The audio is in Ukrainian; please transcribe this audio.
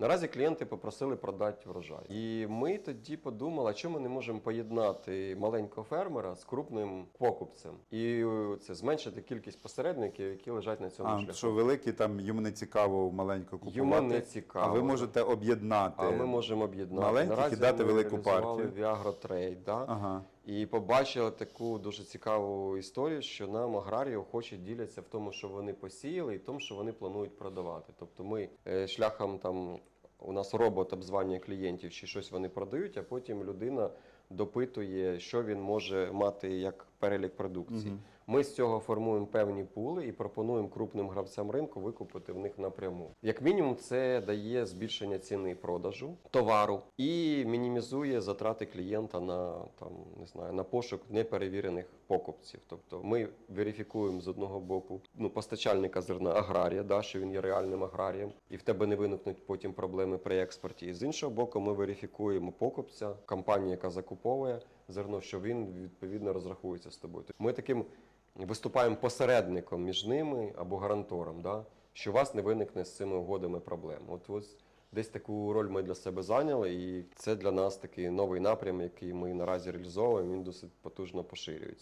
Наразі клієнти попросили продати врожай. І ми тоді подумали, а чому ми не можемо поєднати маленького фермера з крупним покупцем і це зменшити кількість посередників, які лежать на цьому А, шляху. що великі там йому не цікаво маленько купувати. Йому не цікаво. А ви можете об'єднати. А ми можемо об'єднати. маленьких і дати ми велику партію. в Агротрейд, да? Ага. І побачили таку дуже цікаву історію, що нам аграрії охоче діляться в тому, що вони посіяли, і в тому, що вони планують продавати. Тобто ми е, шляхом там. У нас робот обзвання клієнтів, чи щось вони продають, а потім людина допитує, що він може мати як перелік продукції. Ми з цього формуємо певні пули і пропонуємо крупним гравцям ринку викупити в них напряму. Як мінімум, це дає збільшення ціни продажу товару і мінімізує затрати клієнта на там не знаю на пошук неперевірених покупців. Тобто ми верифікуємо з одного боку ну постачальника зерна аграрія, да, що він є реальним аграрієм, і в тебе не виникнуть потім проблеми при експорті. І з іншого боку, ми верифікуємо покупця, компанія, яка закуповує зерно, що він відповідно розрахується з тобою. Тобто Ми таким виступаємо посередником між ними або гарантором, да, що у вас не виникне з цими угодами проблем. От ось десь таку роль ми для себе зайняли, і це для нас такий новий напрям, який ми наразі реалізовуємо. Він досить потужно поширюється.